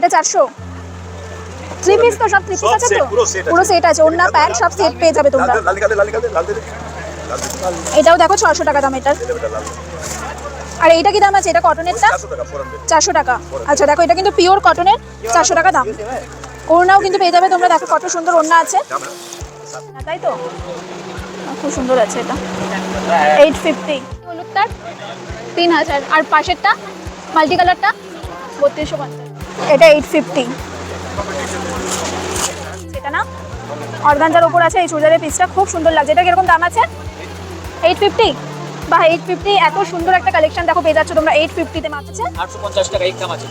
এটা চারশো। Three piece তো সব থ্রি পিস আছে তো? পুরো সেট আছে। ওন্না প্যান্ট সব সেট পেয়ে যাবে তোমরা। এটাও দেখো ছশো টাকা দাম এটার। আর এইটা কি দাম আছে? এটা কটনেরটা চারশো টাকা আচ্ছা দেখো এটা কিন্তু পিওর কটনের চারশো টাকা দাম। ওড়নাও কিন্তু পেয়ে যাবে তোমরা দেখো কত সুন্দর ওড়না আছে। তাই তো? খুব সুন্দর আছে এটা। এইট ফিফটি হলুদটার তিন হাজার। আর পাশেরটা মাল্টি কালারটা বত্রিশশো পঞ্চাশ। এটা এইট ফিফটি এটা না? অর্গানজার ওপর আছে এই চুড়িদারের পিসটা খুব সুন্দর লাগছে। এটা কীরকম দাম আছে? এইট ফিফটি বা এইট ফিফটি এত সুন্দর একটা কালেকশন দেখো পেয়ে যাচ্ছ তোমরা এইট ফিফটিতে মাপছে আটশো পঞ্চাশ টাকা একদম আছে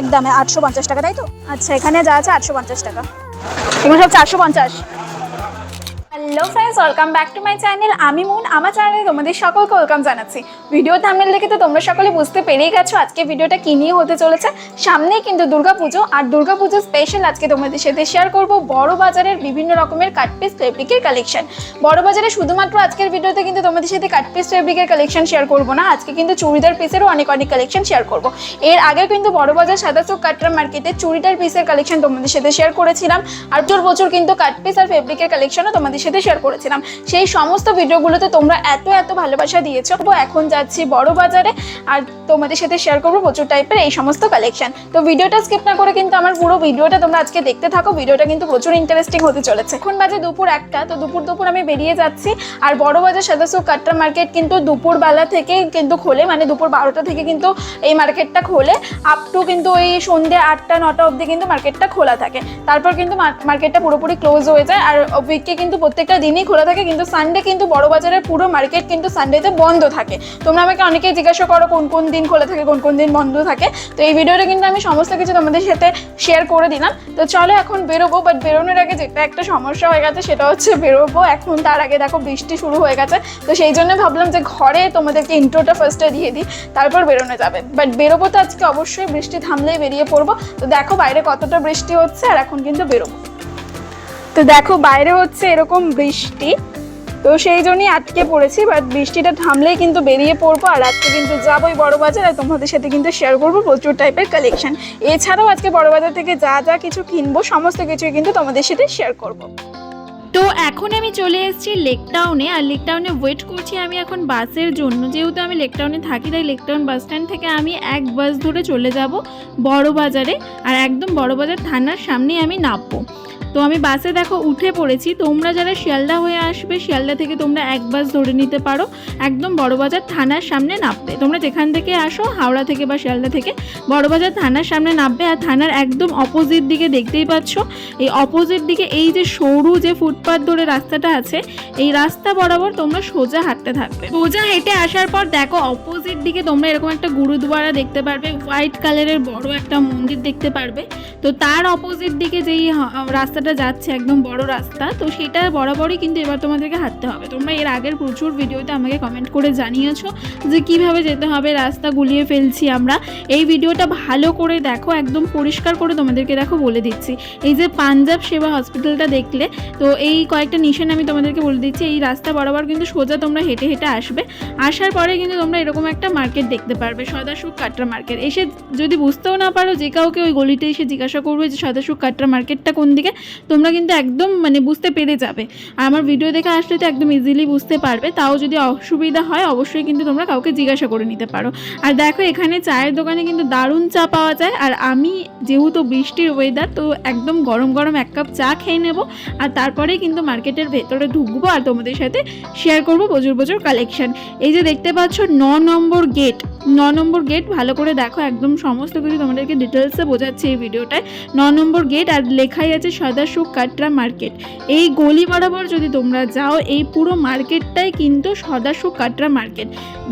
একদমে আটশো পঞ্চাশ টাকা তাই তো? আচ্ছা এখানে যা আছে আটশো পঞ্চাশ টাকা। এগুলো সব চারশো পঞ্চাশ। Hello friends welcome back to my channel আমি মুন, আমার চ্যানেলে তোমাদের সকলকে ওয়েলকাম জানাচ্ছি। ভিডিও থামনেল দেখে তো তোমরা সকলে বুঝতে পেরেই গেছো আজকে ভিডিওটা কি নিয়ে হতে চলেছে। সামনেই কিন্তু দুর্গাপুজো, আর দুর্গাপুজো স্পেশাল আজকে তোমাদের সাথে শেয়ার করব বড় বাজারের বিভিন্ন রকমের কাট পিস ফেব্রিকের কালেকশন বড় বাজারে শুধুমাত্র আজকের ভিডিওতে কিন্তু তোমাদের সাথে কাট পিস ফেব্রিকের কালেকশন শেয়ার করব না। আজকে কিন্তু চুড়িদার পিসেরও অনেক অনেক কালেকশন শেয়ার করব। এর আগে কিন্তু বড় বাজার সাদা চোখ কাটরা মার্কেটে চুড়িদার পিসের কালেকশন তোমাদের সাথে শেয়ার করেছিলাম। আর বছর বছর কিন্তু কাট পিস আর ফেব্রিকের কালেকশনও তোমাদের সাথে শেয়ার করেছিলাম। সেই সমস্ত ভিডিওগুলোতে তোমরা এত এত ভালোবাসা দিয়েছ। এখন যাচ্ছি বড় বাজারে আর তোমাদের সাথে শেয়ার করব প্রচুর টাইপের এই সমস্ত কালেকশন তো ভিডিওটা স্কিপ না করে কিন্তু আমার পুরো ভিডিওটা তোমরা আজকে দেখতে থাকো। ভিডিওটা কিন্তু প্রচুর ইন্টারেস্টিং হতে চলেছে। এখন বাজে দুপুর একটা, তো দুপুর দুপুর আমি বেরিয়ে যাচ্ছি। আর বড় বাজার সাদাসু কাটরা মার্কেট কিন্তু দুপুর বেলা থেকে কিন্তু খোলে মানে দুপুর বারোটা থেকে কিন্তু এই মার্কেটটা খোলে। আপ টু কিন্তু ওই সন্ধ্যে আটটা, নটা অবধি কিন্তু মার্কেটটা খোলা থাকে। তারপর কিন্তু মার্কেটটা পুরোপুরি ক্লোজ হয়ে যায়। আর উইকে কিন্তু প্রত্যেকটা দিনই খোলা থাকে, কিন্তু সানডে কিন্তু বড় বাজারের পুরো মার্কেট কিন্তু সানডেতে বন্ধ থাকে। তোমরা আমাকে অনেকেই জিজ্ঞাসা করো কোন কোন দিন খোলা থাকে, কোন কোন দিন বন্ধ থাকে। তো এই ভিডিওটা কিন্তু আমি সমস্ত কিছু তোমাদের সাথে শেয়ার করে দিলাম। তো চলো এখন বেরোবো বাট বেরোনোর আগে যেটা একটা সমস্যা হয়ে গেছে, সেটা হচ্ছে বেরোবো। এখন তার আগে দেখো বৃষ্টি শুরু হয়ে গেছে। তো সেই জন্য ভাবলাম যে ঘরে তোমাদেরকে ইন্ট্রোটা ফার্স্টে দিয়ে দিই, তারপর বেরোনো যাবে। বাট বেরোবো তো আজকে অবশ্যই, বৃষ্টি থামলেই বেরিয়ে পড়ব। তো দেখো বাইরে কতটা বৃষ্টি হচ্ছে, আর এখন কিন্তু বেরোবো। তো দেখো, বাইরে হচ্ছে এরকম বৃষ্টি। তো সেই জন্যই আটকে পড়েছি বাট বৃষ্টিটা থামলেই কিন্তু বেরিয়ে পড়ব, আর আজকে কিন্তু যাবোই বড় বাজার, আর তোমাদের সাথে কিন্তু শেয়ার করব প্রচুর টাইপের কালেকশান এছাড়াও আজকে বড় বাজার থেকে যা যা কিছু কিনবো, সমস্ত কিছুই কিন্তু তোমাদের সাথে শেয়ার করব। তো এখন আমি চলে এসেছি লেক টাউনে আর লেক টাউনে ওয়েট করছি আমি এখন বাসের জন্য। যেহেতু আমি লেক টাউনে থাকি, তাই লেক টাউন বাস স্ট্যান্ড থেকে আমি এক বাস ধরে চলে যাব বড় বাজারে। আর একদম বড় বাজার থানার সামনেই আমি নামবো। তো আমি বাসে দেখো উঠে পড়েছি। তোমরা যারা শিয়ালদা হয়ে আসবে, শিয়ালদা থেকে তোমরা এক বাস ধরে নিতে পারো। একদম বড়বাজার থানার সামনে নামবে তোমরা যেখান থেকে আসো, হাওড়া থেকে বা শিয়ালদা থেকে বড়বাজার থানার সামনে নামবে। আর থানার একদম অপোজিট দিকে দেখতেই পাচ্ছ। এই অপোজিট দিকে এই যে সরু যে ফুটপাথ ধরে রাস্তাটা আছে, এই রাস্তা বরাবর তোমরা সোজা হাঁটতে থাকবে। সোজা হেঁটে আসার পর দেখো অপোজিট দিকে তোমরা এরকম একটা গুরুদুয়ারা দেখতে পারবে হোয়াইট কালারের বড় একটা মন্দির দেখতে পারবে। তো তার অপোজিট দিকে যেই রাস্তাটা যাচ্ছে, একদম বড় রাস্তা, তো সেটা বরাবরই কিন্তু এবার তোমাদেরকে হাঁটতে হবে। তোমরা এর আগের প্রচুর ভিডিওতে আমাকে কমেন্ট করে জানিয়েছো যে কীভাবে যেতে হবে, রাস্তা গুলিয়ে ফেলছি আমরা। এই ভিডিওটা ভালো করে দেখো, একদম পরিষ্কার করে তোমাদেরকে দেখো বলে দিচ্ছি। এই যে পাঞ্জাব সেবা হসপিটালটা দেখলে, তো এই কয়েকটা নিশান আমি তোমাদেরকে বলে দিচ্ছি, এই রাস্তা বরাবর কিন্তু সোজা তোমরা হেঁটে হেঁটে আসবে। আসার পরে কিন্তু তোমরা এরকম একটা মার্কেট দেখতে পারবে সদাসুখ কাটরা মার্কেট। এসে যদি বুঝতেও না পারো যে কাউকে ওই গলিতে এসে জিজ্ঞাসা করবে যে সদাসুখ কাটরা মার্কেটটা কোন দিকে, তোমরা কিন্তু একদম মানে বুঝতে পেরে যাবে। আর আমার ভিডিও দেখে আসলে তো একদম ইজিলি বুঝতে পারবে, তাও যদি অসুবিধা হয় অবশ্যই কিন্তু তোমরা কাউকে জিজ্ঞাসা করে নিতে পারো। আর দেখো, এখানে চায়ের দোকানে কিন্তু দারুণ চা পাওয়া যায়, আর আমি যেহেতু বৃষ্টির ওয়েদার তো একদম গরম গরম এক কাপ চা খেয়ে নেব, আর তারপরে কিন্তু মার্কেটের ভেতরে ঢুকবো আর তোমাদের সাথে শেয়ার করব প্রচুর প্রচুর কালেকশন এই যে দেখতে পাচ্ছ ন নম্বর গেট ন নম্বর গেট ভালো করে দেখো, একদম সমস্ত কিছু তোমাদেরকে ডিটেলসে বোঝাচ্ছে এই ভিডিওটায়। ন নম্বর গেট আর লেখাই আছে সদাসুখ কাটরা মার্কেট এই গলি বরাবর যদি তোমরা যাও, এই পুরো মার্কেটটাই কিন্তু সদাসুখ কাটরা মার্কেট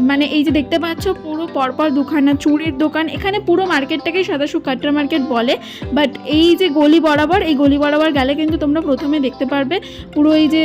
মানে এই যে দেখতে পাচ্ছ, পুরো পরপর দুখানা চুড়ির দোকান, এখানে পুরো মার্কেটটাকেই সদাসুখ কাটরা মার্কেট বলে। বাট এই যে গলি বরাবর, এই গলি বরাবর গেলে কিন্তু তোমরা প্রথমে দেখতে পারবে, পুরো এই যে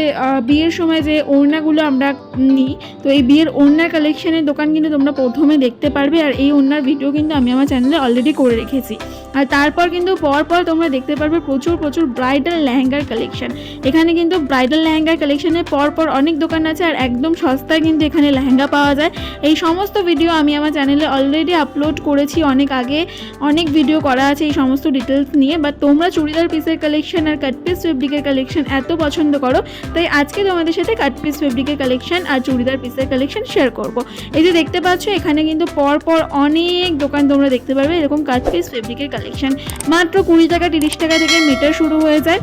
বিয়ের সময় যে ওড়নাগুলো আমরা নিই তো এই বিয়ের ওড়না কালেকশনের দোকান কিন্তু তোমরা প্রথমে দেখতে পারবে আর এই ওড়নার ভিডিও কিন্তু আমি আমার চ্যানেলে অলরেডি করে রেখেছি। আর তারপর কিন্তু পর পর তোমরা দেখতে পারবে প্রচুর প্রচুর ব্রাইডাল লেহেঙ্গার কালেকশন এখানে কিন্তু ব্রাইডাল লেহেঙ্গার কালেকশনের পর পর অনেক দোকান আছে আর একদম সস্তায় কিন্তু এখানে লেহেঙ্গা পাওয়া যায়। এই সমস্ত ভিডিও আমি আমার চ্যানেলে অলরেডি আপলোড করেছি অনেক আগে। অনেক ভিডিও করা আছে এই সমস্ত ডিটেলস নিয়ে। বাট তোমরা চুড়িদার পিসের কালেকশন আর কাট পিস ফেব্রিকের কালেকশন এত পছন্দ করো, তাই আজকে তোমাদের সাথে কাট পিস ফেব্রিকের কালেকশন আর চুড়িদার পিসের কালেকশন শেয়ার করব। এই যে দেখতে পাচ্ছ, এখানে কিন্তু পর পর অনেক দোকান তোমরা দেখতে পারবে এরকম কাজ পিস ফেব্রিকের কালেকশন মাত্র কুড়ি টাকা, তিরিশ টাকা থেকে মিটার শুরু হয়ে যায়।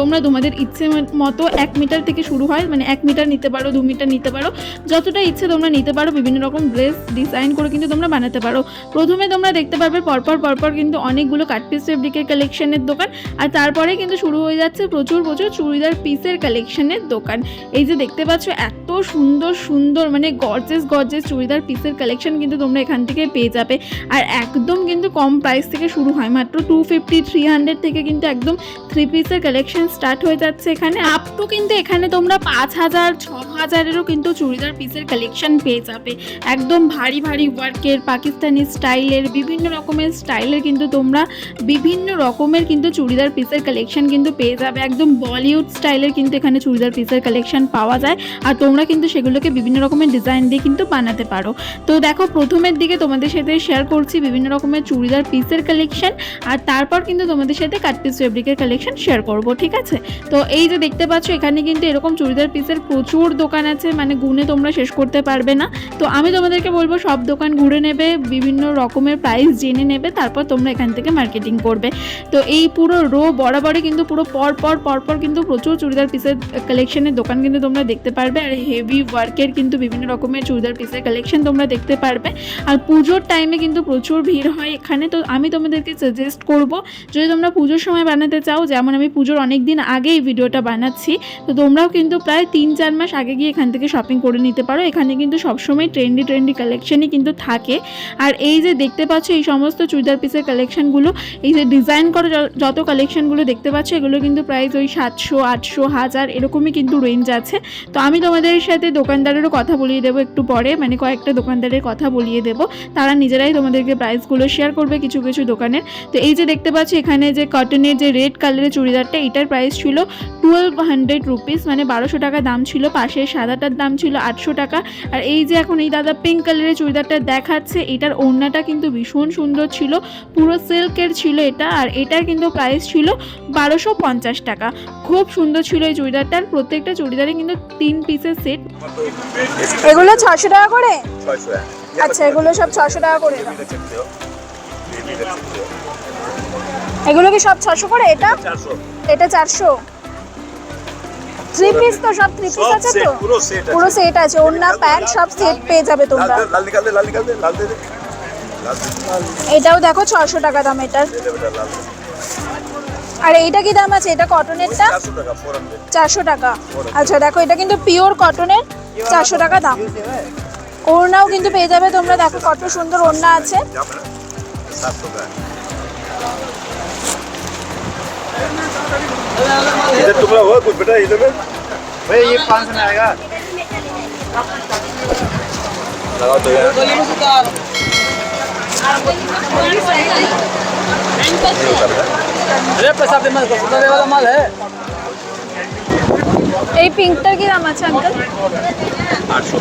তোমরা তোমাদের ইচ্ছে মতো এক মিটার থেকে শুরু হয় মানে এক মিটার নিতে পারো, দু মিটার নিতে পারো, যতটা ইচ্ছে তোমরা নিতে পারো, বিভিন্ন রকম ড্রেস ডিজাইন করে কিন্তু তোমরা বানাতে পারো। প্রথমে তোমরা দেখতে পারবে, পরপর পরপর কিন্তু অনেকগুলো কাট পিস ফেব্রিকের কালেকশনের দোকান, আর তারপরে কিন্তু শুরু হয়ে যাচ্ছে প্রচুর প্রচুর চুড়িদার পিসের কালেকশনের দোকান। এই যে দেখতে পাচ্ছ, এত সুন্দর সুন্দর মানে গর্জেস গর্জেস চুড়িদার পিসের কালেকশন কিন্তু তোমরা এখান থেকে পেয়ে যাবে। আর একদম কিন্তু কম প্রাইস থেকে শুরু হয়, মাত্র টু ফিফটি থ্রি হান্ড্রেড থেকে কিন্তু একদম থ্রি পিসের কালেকশন স্টার্ট হয়ে যাচ্ছে এখানে। আপ টু কিন্তু এখানে তোমরা পাঁচ হাজার, ছ হাজারেরও কিন্তু চুড়িদার পিসের কালেকশন পেয়ে যাবে। একদম ভারী ভারী ওয়ার্কের পাকিস্তানি স্টাইলের বিভিন্ন রকমের স্টাইলের কিন্তু তোমরা বিভিন্ন রকমের কিন্তু চুড়িদার পিসের কালেকশন কিন্তু পেয়ে যাবে। একদম বলিউড স্টাইলের কিন্তু এখানে চুড়িদার পিসের কালেকশন পাওয়া যায়। আর তোমরা কিন্তু সেগুলোকে বিভিন্ন রকমের ডিজাইন দিয়ে কিন্তু বানাতে পারো। তো দেখো, প্রথমের দিকে তোমাদের সাথে শেয়ার করছি বিভিন্ন রকমের চুড়িদার পিসের কালেকশন আর তারপর কিন্তু তোমাদের সাথে কাট পিস ফেব্রিকের কালেকশন শেয়ার করব, ঠিক আছে? তো এই যে দেখতে পাচ্ছ, এখানে কিন্তু এরকম চুড়িদার পিসের প্রচুর দোকান আছে মানে গুনে তোমরা শেষ করতে পারবে না। তো আমি তোমাদেরকে বলব, সব দোকান ঘুরে নেবে, বিভিন্ন রকমের প্রাইস জেনে নেবে, তারপর তোমরা এখান থেকে মার্কেটিং করবে। তো এই পুরো রো বরাবরই কিন্তু পুরো পর পর পর পর কিন্তু প্রচুর চুড়িদার পিসের কালেকশনের দোকান কিন্তু তোমরা দেখতে পারবে। আর হেভি ওয়ার্কের কিন্তু বিভিন্ন রকমের চুড়িদার পিসের কালেকশন তোমরা দেখতে পারবে। আর পুজোর টাইমে কিন্তু প্রচুর ভিড় হয় এখানে। তো আমি তোমাদেরকে সাজেস্ট করব, যদি তোমরা পুজোর সময় বানাতে চাও, যেমন আমি পুজোর অনেক দিন আগে এই ভিডিওটা বানাচ্ছি। তো তোমরাও কিন্তু প্রায় তিন চার মাস আগে গিয়ে এখান থেকে শপিং করে নিতে পারো। এখানে কিন্তু সবসময় ট্রেন্ডি ট্রেন্ডি কালেকশনই কিন্তু থাকে। আর এই যে দেখতে পাচ্ছ, এই সমস্ত চুড়িদার পিসের কালেকশনগুলো এই যে ডিজাইন করা যত কালেকশনগুলো দেখতে পাচ্ছ, এগুলো কিন্তু প্রাইস ওই সাতশো, আটশো, হাজার এরকমই কিন্তু রেঞ্জ আছে। তো আমি তোমাদের সাথে দোকানদারেরও কথা বলিয়ে দেবো একটু পরে মানে কয়েকটা দোকানদারের কথা বলিয়ে দেবো। তারা নিজেরাই তোমাদেরকে প্রাইসগুলো শেয়ার করবে কিছু কিছু দোকানের। তো এই যে দেখতে পাচ্ছ, এখানে যে কটনের যে রেড কালারের চুড়িদারটা, এটার প্রাইস ছিল টুয়েলভ হান্ড্রেড রুপিস মানে বারোশো টাকা দাম ছিল। পাশে সাদাটার দাম ছিল আটশো টাকা। আর এই যে এখন এই দাদা পিঙ্ক কালারের চুড়িদারটা দেখাচ্ছে এটার ওড়নাটা কিন্তু ভীষণ সুন্দর ছিল। পুরো সিল্কের ছিল এটা আর এটার কিন্তু প্রাইস ছিল বারোশো পঞ্চাশ টাকা। খুব সুন্দর ছিল এই চুড়িদারটার। প্রত্যেকটা চুড়িদারে কিন্তু তিন পিসের সেট এগুলো ছশো টাকা করে? আচ্ছা এগুলো সব ছশো টাকা করে এগুলো কি সব ছশো করে এটা এটা চারশো থ্রি পিস তো সব থ্রি পিস আছে তো পুরো সেট আছে পুরো সেট আছে ওড়না প্যান্ট সব সেট পেয়ে যাবে তোমরা দে, লাল নিকাল দে লাল নিকাল দে লাল দে দে। লাল এটাও দেখো ছশো টাকা দাম এটার। আর এইটা কি দাম আছে এটা কটনেরটা চারশো টাকা আচ্ছা দেখো এটা কিন্তু পিওর কটনের চারশো টাকা দাম ওড়নাও কিন্তু পেয়ে যাবে তোমরা দেখো কত সুন্দর ওড়না আছে इधर टुकड़ा हुआ कुछ बेटा इधर में भाई ये पाँच सौ में आएगा लगाओ तो यार ये उतर रहा है अरे पैसा दे मत दो वाला माल है এই পিঙ্কটার কি দাম আছে আঙ্কেল आठशो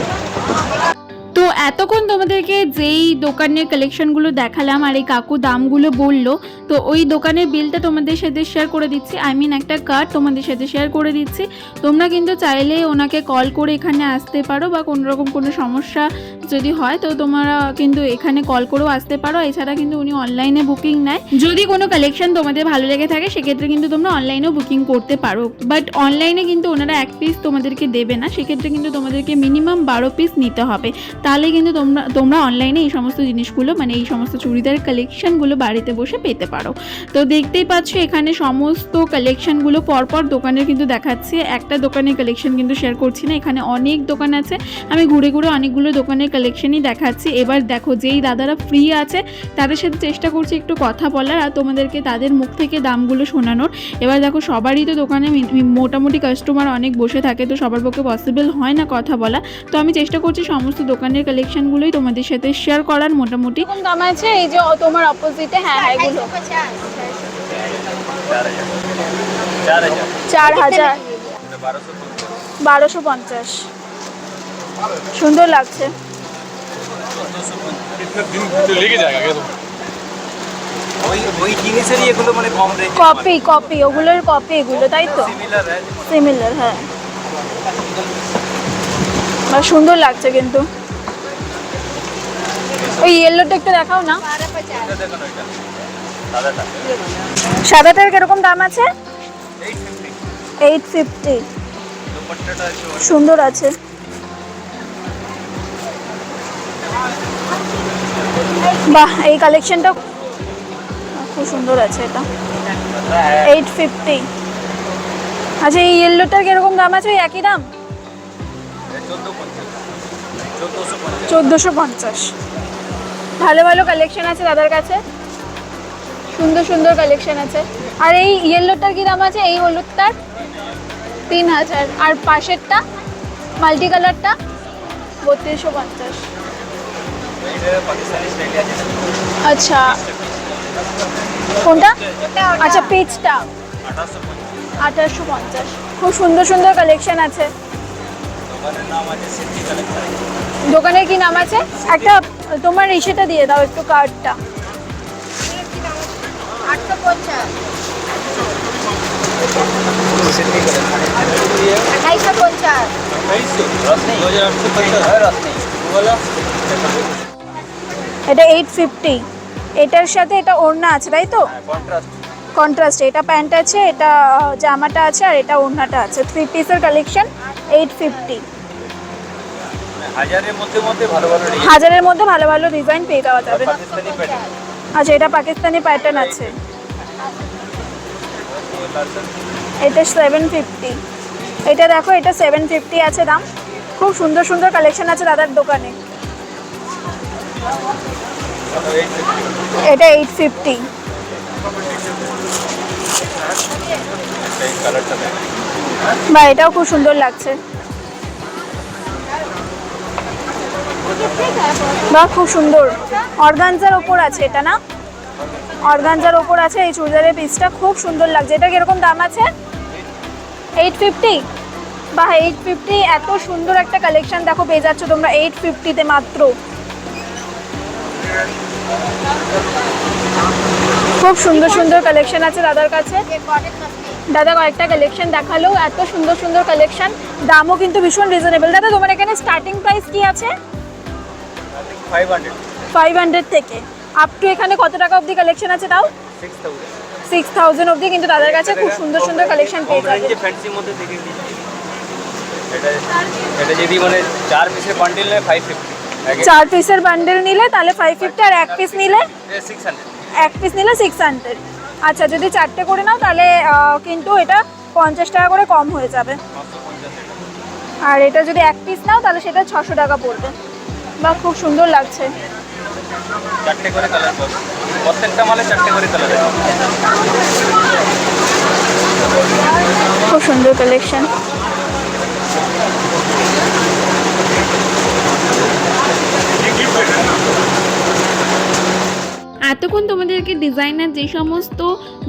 তো এতক্ষণ তোমাদেরকে যেই দোকানের কালেকশনগুলো দেখালাম আর এই কাকু দামগুলো বলল, তো ওই দোকানের বিলটা তোমাদের সাথে শেয়ার করে দিচ্ছি। আই মিন একটা কার্ড তোমাদের সাথে শেয়ার করে দিচ্ছি। তোমরা কিন্তু চাইলে ওনাকে কল করে এখানে আসতে পারো বা কোনো রকম কোনো সমস্যা যদি হয়, তো তোমরা কিন্তু এখানে কল করেও আসতে পারো। এছাড়া কিন্তু উনি অনলাইনে বুকিং নেয়। যদি কোনো কালেকশন তোমাদের ভালো লেগে থাকে, সেক্ষেত্রে কিন্তু তোমরা অনলাইনেও বুকিং করতে পারো। বাট অনলাইনে কিন্তু ওনারা এক পিস তোমাদেরকে দেবে না, সেক্ষেত্রে কিন্তু তোমাদেরকে মিনিমাম বারো পিস নিতে হবে। তাহলে কিন্তু তোমরা তোমরা অনলাইনে এই সমস্ত জিনিসগুলো মানে এই সমস্ত চুড়িদার কালেকশনগুলো বাড়িতে বসে পেতে পারো। তো দেখতেই পাচ্ছ এখানে সমস্ত কালেকশনগুলো পরপর দোকানের কিন্তু দেখাচ্ছে। একটা দোকানের কালেকশন কিন্তু শেয়ার করছি না, এখানে অনেক দোকান আছে। আমি ঘুরে ঘুরে অনেকগুলো দোকানের কালেকশনই দেখাচ্ছি। এবার দেখো যেই দাদারা ফ্রি আছে, তাদের সাথে চেষ্টা করছি একটু কথা বলার আর তোমাদেরকে তাদের মুখ থেকে দামগুলো শোনানোর। এবার দেখো সবারই তো দোকানে মোটামুটি কাস্টমার অনেক বসে থাকে, তো সবার পক্ষে পসিবল হয় না কথা বলা। তো আমি চেষ্টা করছি সমস্ত দোকানের কালেকশনগুলোই তোমাদের সাথে শেয়ার করার মোটামুটি দাম আছে এই যে তোমার অপোজিটে হ্যাঁ, হ্যাঁ এগুলো। চার হাজার। বারোশো পঞ্চাশ। সুন্দর লাগছে। কপি কপি ওগুলোর কপি এগুলো তাই তো? সিমিলার হ্যাঁ। সুন্দর লাগছে কিন্তু। ওই ইয়েলোটা একটু দেখাও না। সাদাটার কীরকম দাম আছে? এইট ফিফটি সুন্দর আছে। বাহ এই কালেকশনটা খুব সুন্দর আছে এটা। এইট ফিফটি আচ্ছা এই ইয়েলোটার কীরকম দাম আছে? ওই একই দাম? চোদ্দোশো পঞ্চাশ। ভালো ভালো কালেকশন আছে দাদার কাছে। সুন্দর সুন্দর কালেকশন আছে। আর এই ইয়েলোটার কি দাম আছে? এই হলুদটার তিন হাজার। আর পাশেরটা মাল্টি কালারটা বত্রিশশো পঞ্চাশ। আচ্ছা। কোনটা? আচ্ছা পঞ্চাশ। আঠাশশো পঞ্চাশ। খুব সুন্দর সুন্দর কালেকশন আছে। দোকানের কি নাম আছে? একটা তোমার ইসেটা দিয়ে দাও একটু কার্ডটা এটা এইট ফিফটি এটার সাথে এটা ওড়না আছে তাই তো? কন্ট্রাস্ট এটা প্যান্ট আছে এটা জামাটা আছে আর এটা ওড়নাটা আছে। থ্রি পিসের কালেকশন এইট ফিফটি হাজারের মধ্যে মধ্যে ভালো ভালো ডিজাইন হাজারের মধ্যে ভালো ভালো ডিজাইন পেয়ে যাওয়া যাবে। আচ্ছা এটা পাকিস্তানি প্যাটার্ন আছে। এটা সেভেন ফিফটি এটা দেখো এটা সেভেন ফিফটি আছে দাম। খুব সুন্দর সুন্দর কালেকশন আছে দাদার দোকানে। এটা এইট ফিফটি বা এটাও খুব সুন্দর লাগছে। বা খুব সুন্দর। অর্গানজার ওপর আছে এটা, না? অর্গানজার ওপর আছে এই চুড়িদারের পিসটা খুব সুন্দর লাগছে। এটা কীরকম দাম আছে? এইট ফিফটি বা এইট ফিফটি এত সুন্দর একটা কালেকশন দেখো, পেয়ে যাচ্ছ তোমরা এইট ফিফটিতে মাত্র। খুব সুন্দর সুন্দর কালেকশন আছে দাদার কাছে। দাদা কয়েকটা কালেকশন দেখাল। এত সুন্দর সুন্দর কালেকশন দামও কিন্তু ভীষণ রিজনেবল দাদা, তোমার এখানে স্টার্টিং প্রাইস কি আছে? ফাইভ হান্ড্রেড থেকে। আপ টু এখানে কত টাকা অবধি কালেকশন আছে তাও? সিক্স থাউজেন্ড অবধি কিন্তু দাদার কাছে খুব সুন্দর সুন্দর কালেকশন পেয়ে যাবে। এটা এটা যদি মানে চার পিসের বান্ডিল নেয় ফাইভ ফিফটি চার পিসের বান্ডেল নিলে তাহলে ফাইভ ফিফটি আর এক পিস নিলে? এক পিস নিলে সিক্স হান্ড্রেড আচ্ছা যদি চারটে করে নাও তাহলে কিন্তু এটা পঞ্চাশ টাকা করে কম হয়ে যাবে। আর এটা যদি এক পিস নাও তাহলে সেটা ছশো টাকা পড়বে। বা খুব সুন্দর লাগছে। চারটে করে কালার পাবে প্রত্যেকটা মালে চারটে করে কালার খুব সুন্দর কালেকশন এতক্ষণ তোমাদেরকে ডিজাইনার যে সমস্ত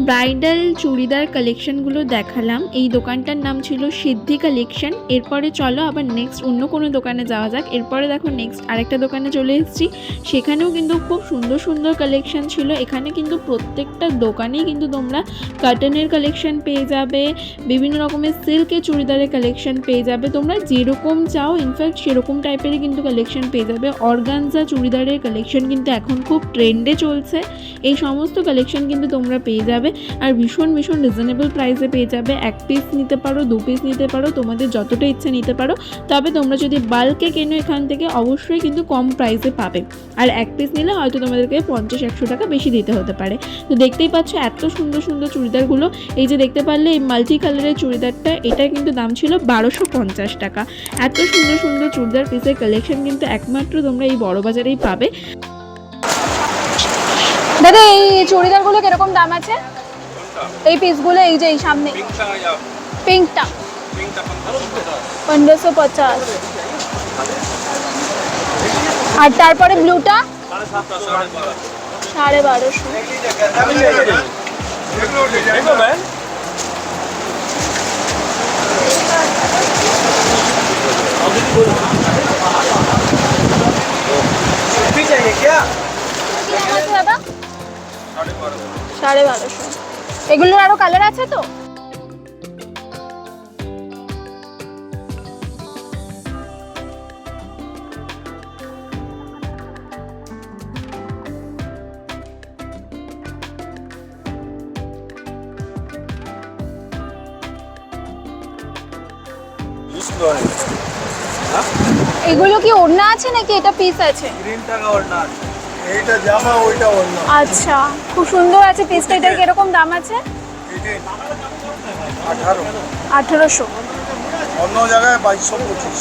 ব্রাইডাল চুড়িদার কালেকশনগুলো দেখালাম, এই দোকানটার নাম ছিল সিদ্ধি কালেকশন এরপরে চলো আবার নেক্সট অন্য কোনো দোকানে যাওয়া যাক। এরপরে দেখো নেক্সট আরেকটা দোকানে চলে এসেছি। সেখানেও কিন্তু খুব সুন্দর সুন্দর কালেকশন ছিল। এখানে কিন্তু প্রত্যেকটা দোকানেই কিন্তু তোমরা কাটনের কালেকশন পেয়ে যাবে, বিভিন্ন রকমের সিল্কের চুড়িদারের কালেকশন পেয়ে যাবে। তোমরা যেরকম চাও ইনফ্যাক্ট সেরকম টাইপেরই কিন্তু কালেকশন পেয়ে যাবে। অর্গানজা চুড়িদারের কালেকশন কিন্তু এখন খুব ট্রেন্ডে চলছে। এই সমস্ত কালেকশন কিন্তু তোমরা পেয়ে যাবে। আর ভীষণ ভীষণ রিজনেবল প্রাইসে পেয়ে যাবে। এক পিস নিতে পারো, দু পিস নিতে পারো, তোমাদের যতটা ইচ্ছে নিতে পারো। তবে তোমরা যদি বাল্কে কেনো এখান থেকে, অবশ্যই কিন্তু কম প্রাইসে পাবে। আর এক পিস নিলে হয়তো তোমাদেরকে পঞ্চাশ, একশো টাকা বেশি দিতে হতে পারে। তো দেখতেই পাচ্ছ এত সুন্দর সুন্দর চুড়িদারগুলো। এই যে দেখতে পারলে এই মাল্টি কালারের চুড়িদারটা, এটা কিন্তু দাম ছিল বারোশো পঞ্চাশ টাকা। এত সুন্দর সুন্দর চুড়িদার পিসের কালেকশন কিন্তু একমাত্র তোমরা এই বড় বাজারেই পাবে। দাদা এই চুড়িদারগুলো কীরকম দাম আছে? এই পিসগুলো এই যে এই সামনে। পিঙ্কটা পনেরোশো পঞ্চাশ আর তারপরে ব্লুটা? সাড়ে বারোশো। আছে দাদা সাড়ে বারোশো। এগুলোর আরও কালার আছে তো? এগুলো কি ওড়না আছে নাকি? এটা পিস আছে। এইটা জামা ওইটা অন্য। আচ্ছা খুব সুন্দর আছে পিসটা এটার কীরকম দাম আছে? আঠারো। আঠেরোশো। অন্য জায়গায় বাইশশো পঁচিশ।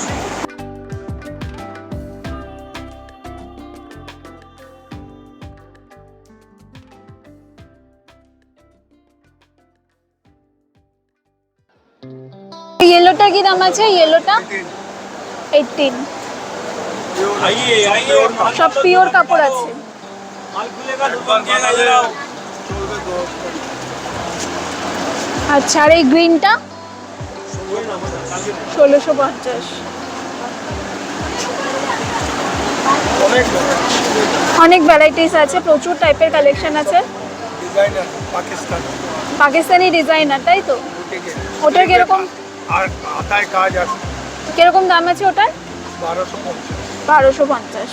ইয়েলোটা কি দাম আছে? ইয়েলোটা এইটিন সব পিওর কাপড় আছে। আচ্ছা আর এই গ্রিনটা ষোলোশো পঞ্চাশ। অনেক ভ্যারাইটিস আছে প্রচুর টাইপের কালেকশন আছে। পাকিস্তানি ডিজাইনার তাই তো? ওটার কীরকম আর আতায় কাজ আছে। কীরকম দাম আছে ওটার? বারোশো পঞ্চাশ। বারোশো পঞ্চাশ।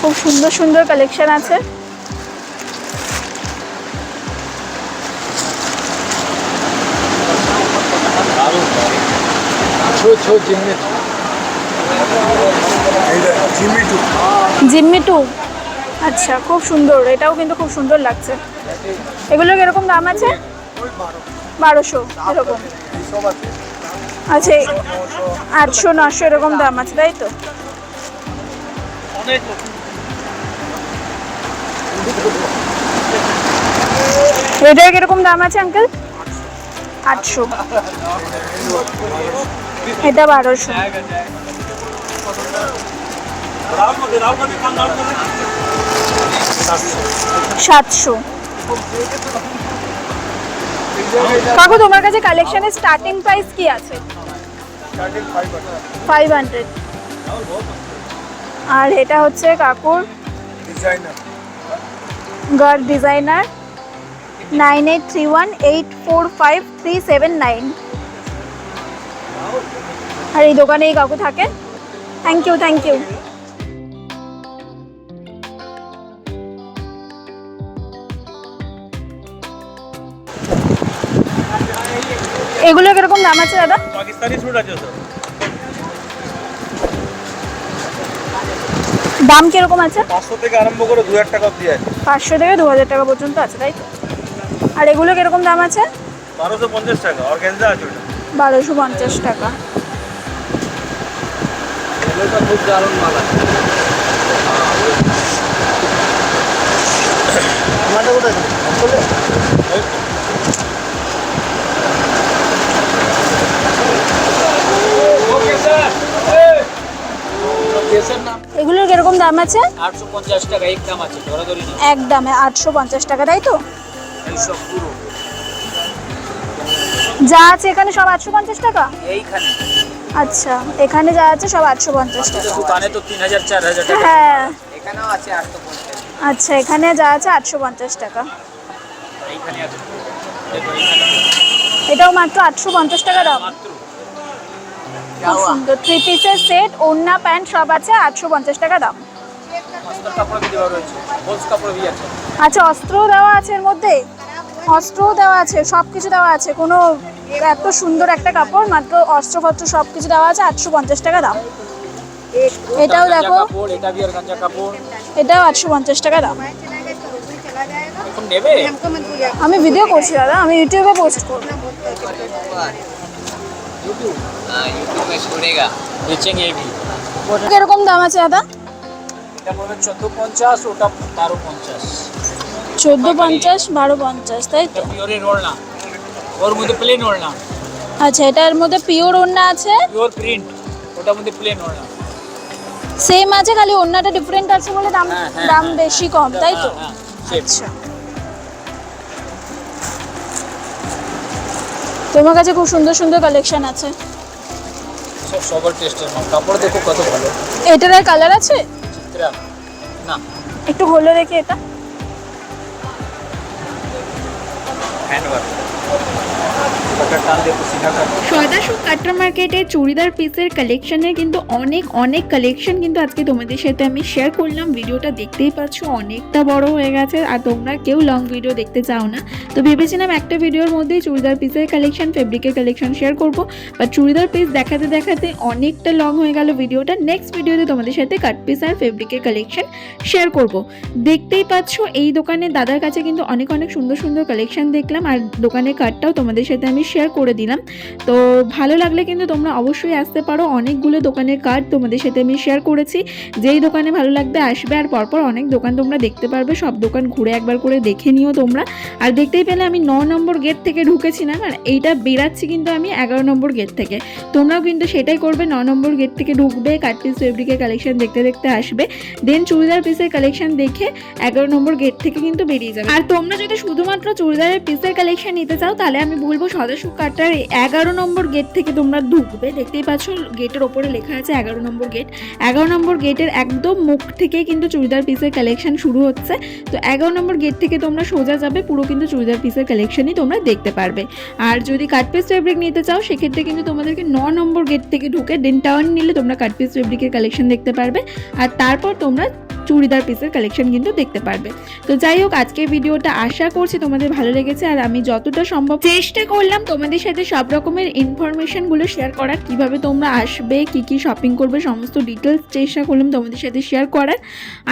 খুব সুন্দর সুন্দর কালেকশন আছে। জিম্মি টু। আচ্ছা খুব সুন্দর। এটাও কিন্তু খুব সুন্দর লাগছে। এগুলোর কীরকম দাম আছে? বারো বারোশো। এরকম। আচ্ছা আটশো নশো এরকম দাম আছে তাই তো? এটার কীরকম দাম আছে আঙ্কেল? আটশো। এটা বারোশো। সাতশো। কাকু তোমার কাছে কালেকশনের স্টার্টিং প্রাইস কি আছে? ফাইভ হান্ড্রেড আর এটা হচ্ছে কাকুর guard designer nine eight three one eight four five three seven nine আর এই দোকানেই কাকু থাকেন থ্যাংক ইউ থ্যাংক ইউ এগুলো কীরকম দাম আছে দাদা? পাকিস্তানি স্যুট আছে তো। দাম কীরকম আছে? পাঁচশো থেকে আরম্ভ করে দু হাজার টাকা অব্দি আছে। পাঁচশো থেকে দু হাজার টাকা পর্যন্ত আছে তাই তো? আর এগুলো কীরকম দাম আছে? বারোশো পঞ্চাশ টাকা অর্গ্যানজা আছে ওটা। বারোশো পঞ্চাশ টাকা। খুব দারুণ মাল আছে। এগুলোর কীরকম দাম আছে? আটশো পঞ্চাশ টাকা এক আছে ধরাধরি এক দামে আটশো পঞ্চাশ টাকা তাই তো? যা আছে এখানে সব আটশো পঞ্চাশ টাকা? এইখানে। আচ্ছা এখানে যা আছে সব আটশো পঞ্চাশ টাকা। দোকানে তো তিন হাজার চার হাজার টাকা। হ্যাঁ। এখানেও আছে আটশো পঞ্চাশ। আচ্ছা এখানে যা আছে আটশো পঞ্চাশ টাকা। এইখানে আছে। এটাও মাত্র আটশো পঞ্চাশ টাকা দাম। মাত্র খুব সুন্দর। থ্রি পিসের সেট ওন্না প্যান্ট সব আছে আটশো পঞ্চাশ টাকা দাম। আচ্ছা অস্ত্র দেওয়া আছে এর মধ্যে? অস্ত্র দেওয়া আছে সব কিছু দেওয়া আছে। কোনো এত সুন্দর একটা কাপড় মাত্র অস্ত্রপত্র সব কিছু দেওয়া আছে আটশো পঞ্চাশ টাকা দাম। এটাও দেখো। এটাও আটশো পঞ্চাশ টাকা দাম। আমি ভিডিও করছি দাদা। আমি ইউটিউবে পোস্ট করব। यूट्यूब में छोड़ेगा बेचेंगे भी কিরকম দাম আছে দাদা এটা পড়বে চোদ্দো পঞ্চাশ ওটা বারো পঞ্চাশ চোদ্দো পঞ্চাশ বারো পঞ্চাশ তাই তো এটা পিওরের ওড়না ওর মধ্যে প্লেন ওড়না আচ্ছা এটার মধ্যে পিওর ওড়না আছে পিওর প্রিন্ট ওটার মধ্যে প্লেন ওড়না সেম আছে খালি অন্যটা ডিফারেন্ট আছে বলে দাম হ্যাঁ, হ্যাঁ, দাম হ্যাঁ, বেশি কম তাই তো হ্যাঁ, হ্যাঁ, আচ্ছা তোমার কাছে খুব সুন্দর সুন্দর কালেকশন আছে। সব সবার টেস্টের মাল কাপড় দেখো কত ভালো। এটার আর কালার আছে? চিত্রা না। একটু হলো দেখি এটা। Hand work cut Sadasukh Katra মার্কেটে চুড়িদার পিসের কালেকশনের কিন্তু অনেক অনেক কালেকশন কিন্তু আজকে তোমাদের সাথে আমি শেয়ার করলাম। ভিডিওটা দেখতেই পাচ্ছ, অনেকটা বড় হয়ে গেছে আর তোমরা কেউ লং ভিডিও দেখতে চাও না। তো ভেবেছিলাম একটা ভিডিওর মধ্যেই চুড়িদার পিসের কালেকশন ফেব্রিকের কালেকশন শেয়ার করব। বা চুড়িদার পিস দেখাতে দেখাতে অনেকটা লং হয়ে গেল ভিডিওটা নেক্সট ভিডিওতে তোমাদের সাথে কাট পিস আর ফেব্রিকের কালেকশন শেয়ার করব। দেখতেই পাচ্ছ, এই দোকানে দাদার কাছে কিন্তু অনেক অনেক সুন্দর সুন্দর কালেকশন দেখলাম। আর দোকানের কার্ডটাও তোমাদের সাথে আমি শেয়ার করে দিলাম। তো ভালো লাগলে কিন্তু তোমরা অবশ্যই আসতে পারো। অনেকগুলো দোকানের কার্ড তোমাদের সাথে আমি শেয়ার করেছি। যেই দোকানে ভালো লাগবে আসবে। আর পরপর অনেক দোকান তোমরা দেখতে পারবে। সব দোকান ঘুরে একবার করে দেখে নিও তোমরা। আর দেখতেই পেলে আমি ন নম্বর গেট থেকে ঢুকেছিলাম আর এইটা বেরাচ্ছি কিন্তু আমি এগারো নম্বর গেট থেকে। তোমরাও কিন্তু সেটাই করবে। ন নম্বর গেট থেকে ঢুকবে। কাট পিস ফেব্রিকের কালেকশন দেখতে দেখতে আসবে। দেন চুড়িদার পিসের কালেকশন দেখে এগারো নম্বর গেট থেকে কিন্তু বেরিয়ে যাবে। আর তোমরা যদি শুধুমাত্র চুড়িদারের পিসের কালেকশন নিতে চাও, তাহলে আমি বলব সদস্য কাটার এগারো নম্বর গেট থেকে তোমরা ঢুকবে। দেখতেই পাচ্ছ, গেটের ওপরে লেখা আছে এগারো নম্বর গেট। এগারো নম্বর গেটের একদম মুখ থেকে কিন্তু চুড়িদার পিসের কালেকশন শুরু হচ্ছে। তো এগারো নম্বর গেট থেকে তোমরা সোজা যাবে, পুরো কিন্তু চুড়িদার পিসের কালেকশনই তোমরা দেখতে পারবে। আর যদি কাট পিস ফেব্রিক নিতে চাও, সেক্ষেত্রে কিন্তু তোমাদেরকে ন নম্বর গেট থেকে ঢুকে দেন টার্ন নিলে তোমরা কাট পিস ফেব্রিকের কালেকশন দেখতে পারবে। আর তারপর তোমরা চুড়িদার পিসের কালেকশন কিন্তু দেখতে পারবে। তো যাই হোক, আজকের ভিডিওটা আশা করছি তোমাদের ভালো লেগেছে আর আমি যতটা সম্ভব চেষ্টা করলাম তোমাদের সাথে সব রকমের ইনফরমেশনগুলো শেয়ার করার, কীভাবে তোমরা আসবে, কি কি শপিং করবে, সমস্ত ডিটেলস চেষ্টা করলাম তোমাদের সাথে শেয়ার করার।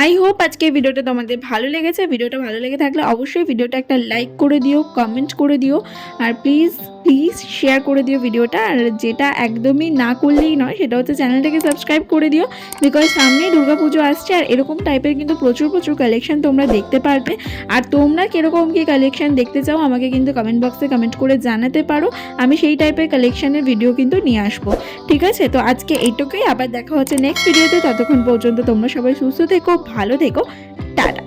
আই হোপ আজকে ভিডিওটা তোমাদের ভালো লেগেছে। ভিডিওটা ভালো লেগে থাকলে অবশ্যই ভিডিওটা একটা লাইক করে দিও কমেন্ট করে দিও। আর প্লিজ প্লিজ শেয়ার করে দিও ভিডিওটা। আর যেটা একদমই না করলেই নয়, সেটা হচ্ছে চ্যানেলটাকে সাবস্ক্রাইব করে দিও বিকজ সামনেই দুর্গাপুজো আসছে আর এরকম টাইপের কিন্তু প্রচুর প্রচুর কালেকশন তোমরা দেখতে পারবে। আর তোমরা কীরকম কী কালেকশন দেখতে চাও, আমাকে কিন্তু কমেন্ট বক্সে কমেন্ট করে জানাতে পারো। আমি সেই টাইপের কালেকশনের ভিডিও কিন্তু নিয়ে আসব। ঠিক আছে? তো আজকে এইটুকুই, আবার দেখা হচ্ছে নেক্সট ভিডিওতে ততক্ষণ পর্যন্ত তোমরা সবাই সুস্থ থেকো, ভালো থেকো। টাটা।